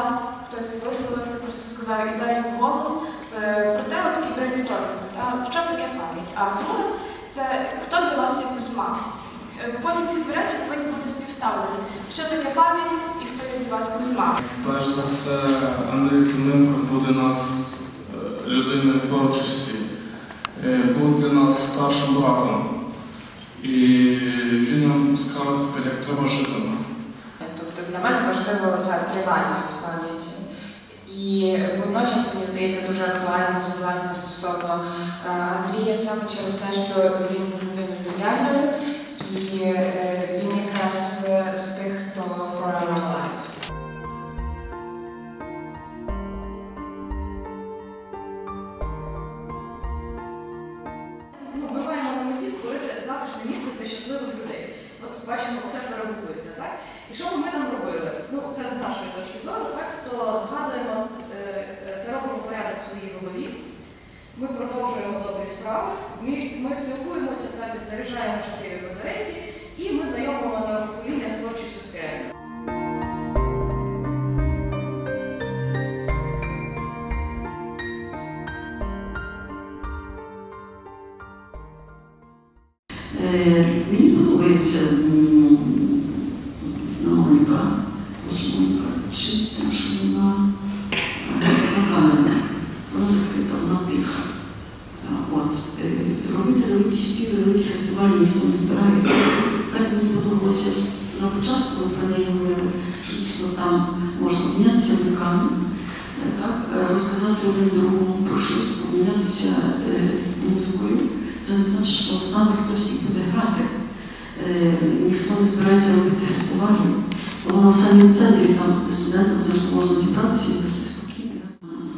вас хтось висловився, просто сказав ідею в голос е, про те, от такий брейнстормінг, що таке пам'ять. А друге, це хто для вас є Кузьма. Е, Потім ці дві речі повинні бути співставлені. Що таке пам'ять і хто є для вас Кузьма. Перш за все, Андрій Клименко буде нас е, людиною творчості, Е, був для нас старшим братом. І він нам скаже як треба жити нам. Для мене важливо ця тривалість пам'яті. І водночас, мені здається, дуже актуально це власне стосовно е, Андрія саме через те, що він бачимо, все перебудується, так? І що ми там робили? Ну, це з нашої точки зору, так? То згадуємо е, е, та робимо порядок в своїй голові. Ми продовжуємо добрі справи. Ми, ми спілкуємося, Мені подобається тож Моніка, чи те, що вона е, на камеру, вона закрита, вона тиха. От, е, робити великі співи, великі фестивалі ніхто не збирається. Так мені подобалося на початку, коли про неї говорили, що дійсно там можна обмінятися думками, е, так, розказати один другому про щось, помінятися е, музикою. Це не значить, що стане хтось і буде грати. Е, ніхто не збирається робити фестивалі. Воно в самому центрі, там студентам завжди можна зібратися і завжди спокійно.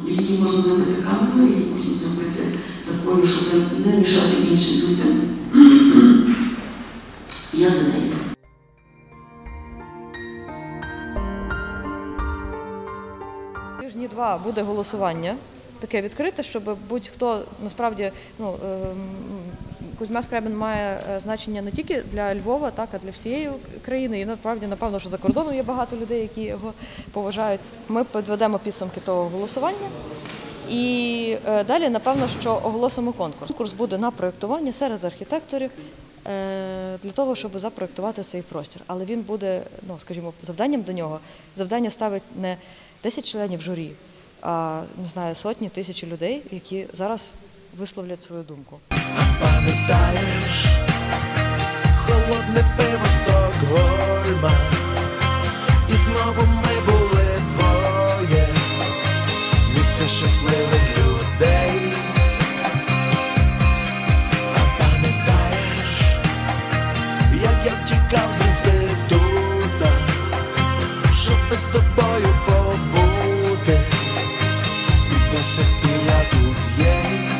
Її можна зробити камерою, її можна зробити такою, щоб не мішати іншим людям. Я за нею. Тижні два буде голосування. Таке відкрите, щоб будь-хто насправді ну ем, Кузьма Скрябін має е, значення не тільки для Львова, так а для всієї країни. І насправді, напевно, що за кордоном є багато людей, які його поважають. Ми підведемо підсумки того голосування. І е, далі, напевно, що оголосимо конкурс. Конкурс буде на проєктування серед архітекторів е, для того, щоб запроєктувати цей простір. Але він буде, ну скажімо, завданням до нього завдання ставить не 10 членів журі, не знаю, сотні тисячі людей, які зараз висловлять свою думку. А Пам'ятаєш холодне пиво Стокгольма, і знову ми були двоє, місце щасливих людей. А пам'ятаєш, як я втікав з інститута, щоб без тобою побути, і до сих пір я тут є.